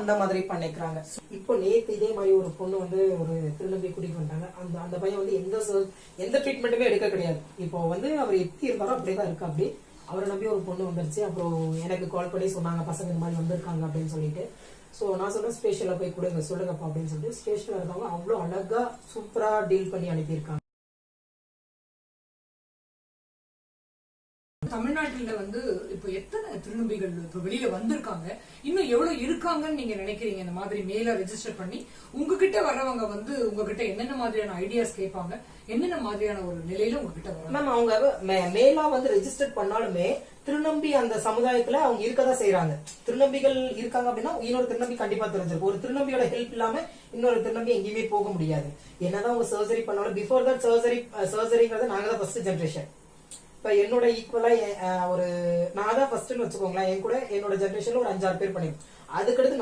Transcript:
அந்த மாதிரி பண்ணிக்கிறாங்க. இப்போ நேத்து இதே மாதிரி ஒரு பொண்ணு வந்து ஒரு திருநம்பி கூட்டிட்டு வந்தாங்க அந்த அந்த பையன் வந்து எந்த எந்த ட்ரீட்மெண்ட்டுமே எடுக்க கிடையாது. இப்போ வந்து அவர் எப்படி இருந்தாரோ அப்படியே தான் இருக்கு அப்படி. அவரை நம்பி ஒரு பொண்ணு வந்துருச்சு. அப்புறம் எனக்கு கால் பண்ணி சொன்னாங்க பசங்க இந்த மாதிரி வந்திருக்காங்க அப்படின்னு சொல்லிட்டு. ஸோ நான் சொன்னேன் ஸ்டேஷன்ல போய் கொடுங்க சொல்லுங்கப்பா அப்படின்னு சொல்லிட்டு. ஸ்டேஷனில் இருக்கவங்க அவ்வளோ அழகாக சூப்பராக டீல் பண்ணி அனுப்பியிருக்காங்க. தமிழ்நாட்டில் வந்து இப்போ எத்தனை திருநம்பிகள் இப்போ வெளியில வந்திருக்காங்க? இன்னும் எவ்வளவு இருக்காங்கன்னு நீங்க நினைக்கிறீங்க? இந்த மாதிரி மேல ரெஜிஸ்டர் பண்ணி உங்ககிட்ட வர்றவங்க வந்து உங்ககிட்ட என்னென்ன மாதிரியான ஐடியாஸ் கேட்பாங்க? என்னென்ன மாதிரியான ஒரு நிலையில உங்ககிட்ட வரும் மேம் அவங்க மேலா வந்து ரெஜிஸ்டர் பண்ணாலுமே திருநம்பி அந்த சமுதாயத்துல அவங்க இருக்கதான் செய்யறாங்க திருநம்பிகள் இருக்காங்க அப்படின்னா இன்னொரு திருநம்பி கண்டிப்பா தெரிஞ்சிருக்கும். ஒரு திருநம்பியோட ஹெல்ப் இல்லாம இன்னொரு திருநம்பி எங்கேயுமே போக முடியாது. என்னதான் அவங்க சர்ஜரி பண்ணாலும் பிஃபோர் தட் சர்ஜரி சர்ஜரிங்கிறது நாங்க தான் ஃபர்ஸ்ட் ஜென்ரேஷன் என்னோட ஈக்குவலா ஒரு நான் தான் ஃபர்ஸ்ட்னு வச்சுக்கோங்களேன். என் கூட என்னோட ஜென்ரேஷன்ல ஒரு அஞ்சாறு பேர் பண்ணிருக்கோம். அதுக்கடுத்து